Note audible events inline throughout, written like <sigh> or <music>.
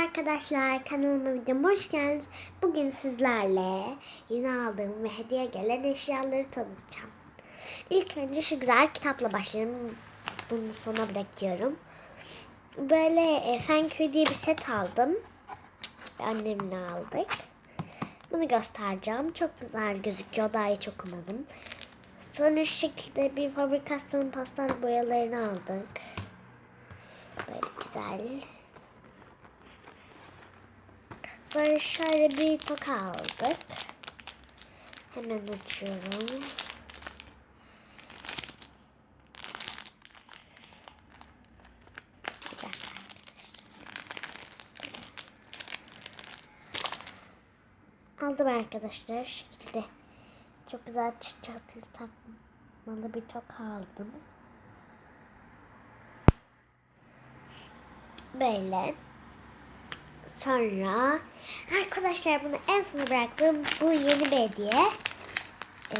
arkadaşlar kanalıma videoma hoş geldiniz. Bugün sizlerle yeni aldığım ve hediye gelen eşyaları tanıtacağım. İlk önce şu güzel kitapla başlayalım. Bunu sona bırakıyorum. Böyle e, Fenköy diye bir set aldım. Annemle aldık. Bunu göstereceğim. Çok güzel gözüküyor. Daha hiç okumadım. Sonra şu şekilde bir fabrikasyon pastel boyalarını aldık. Böyle güzel. Sonra şöyle bir toka aldık. Hemen açıyorum. Aldım arkadaşlar şekilde. Çok güzel çiçekli takmalı bir toka aldım. Böyle. Sonra arkadaşlar bunu en sona bıraktım. Bu yeni bir hediye. Ee,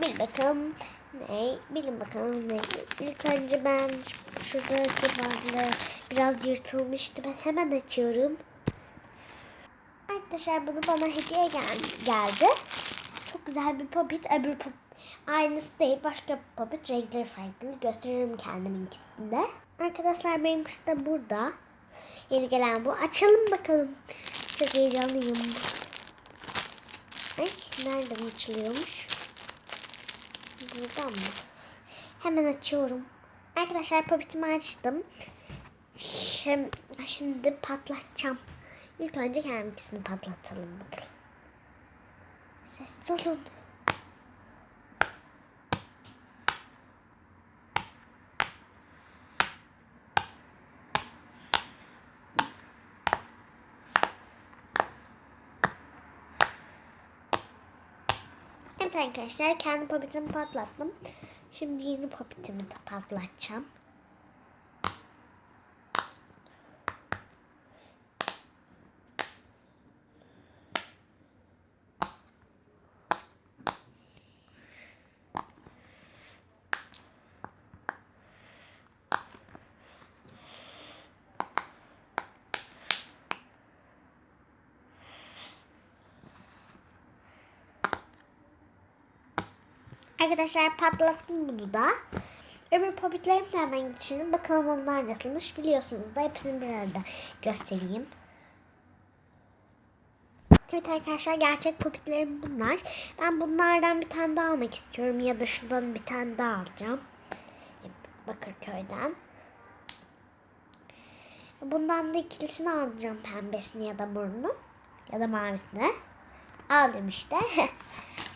bir bakalım ne? Bilin bakalım ne? İlk önce ben şuradaki bardağı biraz yırtılmıştı. Ben hemen açıyorum. Arkadaşlar bunu bana hediye gel geldi. Çok güzel bir popit. Öbür pop aynısı değil. Başka bir popit. Renkleri farklı. Gösteririm kendimin ikisinde. Arkadaşlar benimkisi de burada. Yeni gelen bu. Açalım bakalım. Çok heyecanlıyım. Ay nereden açılıyormuş? Buradan mı? Hemen açıyorum. Arkadaşlar popitimi açtım. Şimdi, şimdi patlatacağım. İlk önce kendisini patlatalım bakalım. Ses olun. Evet arkadaşlar kendi popitimi patlattım. Şimdi yeni popitimi patlatacağım. Arkadaşlar patlattım bunu da. Öbür popitlerimi de hemen geçelim. Bakalım onlar nasılmış biliyorsunuz da hepsini bir arada göstereyim. Evet arkadaşlar gerçek popitlerim bunlar. Ben bunlardan bir tane daha almak istiyorum ya da şundan bir tane daha alacağım. Bakırköy'den. Bundan da ikilisini alacağım pembesini ya da morunu ya da mavisini. Aldım işte. <laughs>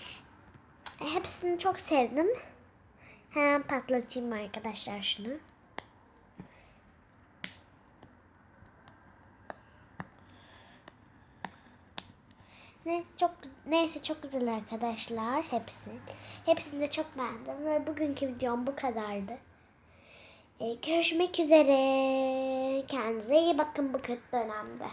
Hepsini çok sevdim. Hemen patlatayım arkadaşlar şunu. Ne çok neyse çok güzel arkadaşlar hepsi. Hepsini de çok beğendim ve bugünkü videom bu kadardı. Ee, görüşmek üzere. Kendinize iyi bakın bu kötü dönemde.